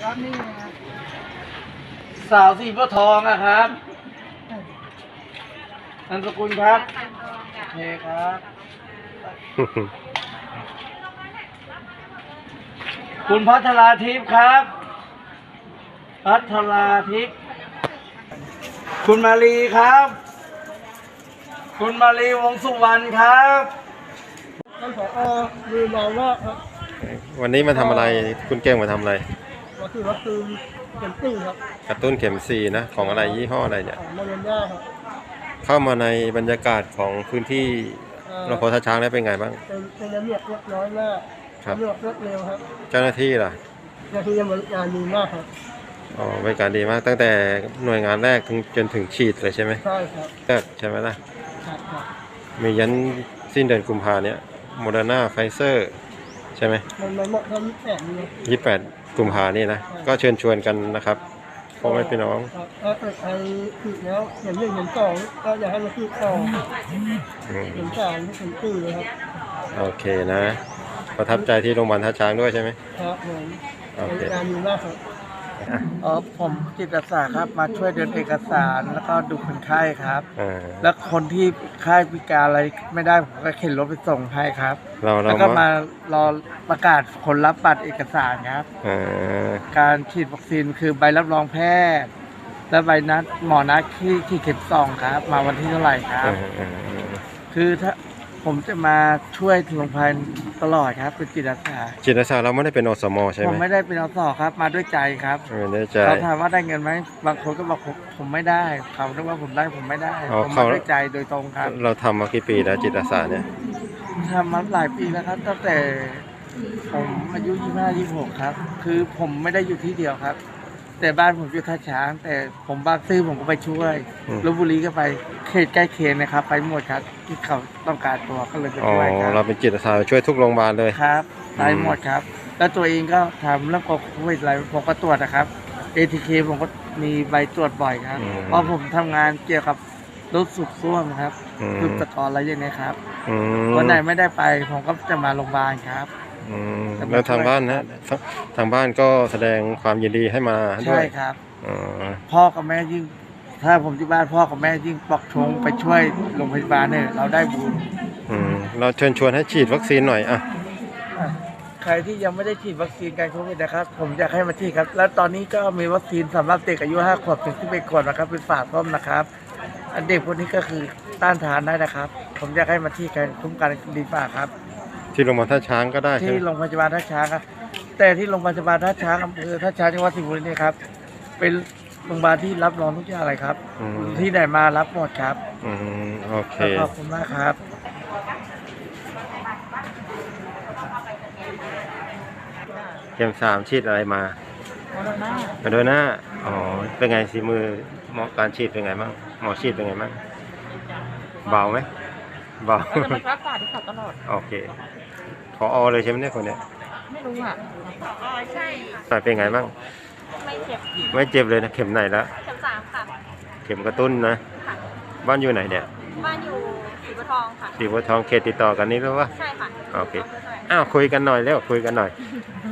รับนี่นะสาวสีบัวทองอะครับนามสกุลครับโอเคครับคุณพัทราทิพย์ครับ พัทราทิพย์คุณมาลีครับ คุณมาลีวงสุวรรณครับท่านผอมือมองว่าครับวันนี้มาทำอะไร คุณเก่งมาทำอะไร ก็คือวัคซีนเข็มตื้นครับกระตุ้นเข็มซีนะ ของอะไรยี่ห้ออะไรเนี่ย ของมาเรียนย่าครับเข้ามาในบรรยากาศของพื้นที่เอ่อเราโพท่าช้างได้เป็นไงบ้าง เป็นเป็นระเบียบเรียบร้อยมากครับระเบียบรวดเร็วครับเจ้าหน้าที่ล่ะหน้าที่ยังบริการดีมากครับอ๋อบริการดีมากตั้งแต่หน่วยงานแรกถึงจนถึงฉีดเลยใช่ไหมใช่ครับก็ใช่ไหมล่ะ ครับครับมียันสิ้นเดือนกุมภาเนี่ยโมเดอร์นาไฟเซอร์ ใช่ไหมมันมันเหมาะกับแปดนี้ยี่แปดกุมภานี่นะ ก็เชิญชวนกันนะครับพ่อแม่พี่น้อง ครับถ้าเกิดใครฉีดแล้วเห็นหนึ่งเห็นสองก็อยากให้มาฉีดต่ออืมเห็นสามเห็นสี่เลยครับโอเคนะ ประทับใจที่โรงพยาบาลท่าช้างด้วยใช่ไหมครับผมโอบเคริการดีมากครับ อ๋อผมจิตอาสาครับมาช่วยเดินเอกสารแล้วก็ดูคนไข้ครับ อ่าแล้วคนที่ค่ายพิการอะไรไม่ได้ผมก็เข็นรถไปส่งให้ครับ เราแล้เราวก็มารอประกาศผลรับบัตรเอกสารครับ อ่าการฉีดวัคซีนคือใบรับรองแพทย์ และใบนัดหมอนัดที่ที่เข็มสองครับ มาวันที่เท่าไหร่ครับ อ่าอ่าอ่าคือถ้า ผมจะมาช่วยโรงพยาบาลตลอดครับเป็นจิตอาสาจิตอาสาเราไม่ได้เป็นอสมใช่ผไหมมไม่ได้เป็นอสอครับ มาด้วยใจครับไม่ได้ใจ เขาถามว่าได้เงินไหมบางคนก็บอกผมผมไม่ได้เขาคิดว่าผมได้ผมไม่ได้อ๋อผมเขามาด้วยใจโดยตรงครับเราทำมากี่ปีแล้วจิตอาสาเนี่ยทำมาหลายปีแล้วครับตั้งแต่ผมอายุ25 26ครับ คือผมไม่ได้อยู่ที่เดียวครับ แต่บ้านผมอยู่ท่าช้าง แต่ผมบางซื่อผมก็ไปช่วยอืม ลบบุรีก็ไปเขตใกล้เคียงนะครับ ไปหมดครับที่เขาต้องการตัวก็เลยไปอ๋อช่วยครัเราบเป็นจิตอาสาช่วยทุกโรงพยาบาลเลย ครับไปหมดครับ แล้วตัวเองก็ทำเรื่องโควิดอะไรผมก็ตรวจนะครับ ATK ผมก็มีใบตรวจบ่อยครับ อืม เพราะผมทำงานเกี่ยวกับรถสุกซ่วมครับอืมคือตะกอนอะไรอย่างนี้ยครับอืมวันไหนไม่ได้ไปผมก็จะมาโรงพยาบาลครับ อืมจะมาแล้วทางช่วยบ้านนะทางทางบ้านก็แสดงความยินดีให้มาด้ใช่วยครับ อ๋อพ่อกับแม่ยิ่ง ถ้าผมที่บ้านพ่อกับแม่ยิ่งปอกชงไปช่วยโรงพยาบาลเนี่ยเราได้บุญ อืมเราเชิญชวนให้ฉีดวัคซีนหน่อยอะอะใครที่ยังไม่ได้ฉีดวัคซีนการโควิดนะครับ ผมอยากให้มาฉีดครับ แล้วตอนนี้ก็มีวัคซีนสำหรับเด็กอายุ 5 ขวบถึง11ขวบนะครับ เป็นฝาส้มนะครับอันเด็กพวกนี้ก็คือต้านทานได้นะครับ ผมอยากให้มาฉีดกันคุ้มกันดีกว่าครับ ที่โรงพยาบาลท่าช้างก็ได้ใช่ที่ไหมโรงพยาบาลท่าช้างครับ แต่ที่โรงพยาบาลท่าช้างอำเภอท่าช้างจังหวัดสิงห์บุรีเนี่ยครับเป็นโรงพยาบาลที่รับรองทุกอย่างเลยครับ อืมที่ไหนมารับหมดครับอืมโอเค ขอบคุณมากครับ เข็มสามฉีดอะไรมามาโดยหน้าอ๋อ เป็นไงสีมือหมอการฉีดเป็นไงบ้าง หมอฉีดเป็นไงบ้าง เบาไหม เบาเขาจะมารักษาที่เขาตลอด โอเคพออเลยใช่ไหมเนี่ยคนเนี้ยไม่รู้อะอ๋อใช่แต่เป็นไงบ้าง ไม่เจ็บไม่เจ็บเลยนะ เข็มไหนละ เข็มสามค่ะ เข็มกระตุ้นนะ ค่ะ บ้านอยู่ไหนเนี่ยบ้านอยู่สีบัวทองค่ะ สีบัวทองเขตติดต่อกันนี่หรือวะ ใช่ค่ะโอเค อ้าวคุยกันหน่อยเร็วคุยกันหน่อย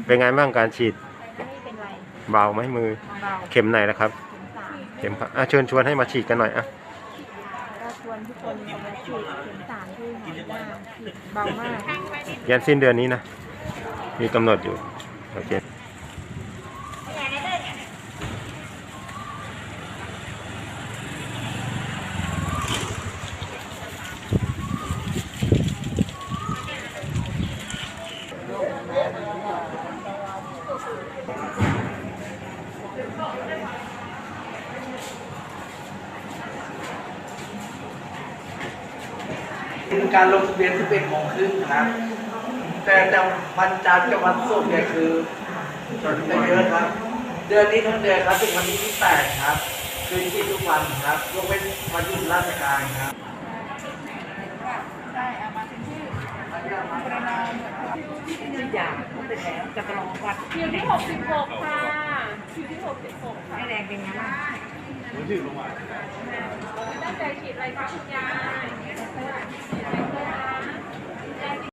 เป็นไงบ้างการฉีด ไม่เป็นไรเบาไหมมือเบาเข็มไหนละครับ เข็มสามเข็มอะเชิญชวนให้มาฉีดกันหน่อยอะก็ชวน ทุกคนมาฉีดเข็มสามที่หมอหน้าฉีดเบามากยันสิ้นเดือนนี้นะ มีกำหนดอยู่ โอเค การลงทะเบียน11โมงครึ่งครับ แต่แต่วันจันทร์กับวันศุกร์เนี่ยคือจะเยอะครับ เดือนนี้ทั้งเดือนครับถึงวันที่28ครับ คือฉีดทุกวันครับยกเว้นวันหยุดราชการครับคิวที่หกสิบหกค่ะคิวที่หกสิบหกค่ะไม่แรงเป็นไงบ้าง มือถือลงมาตั้งใจฉีดอะไรคะคุณยาย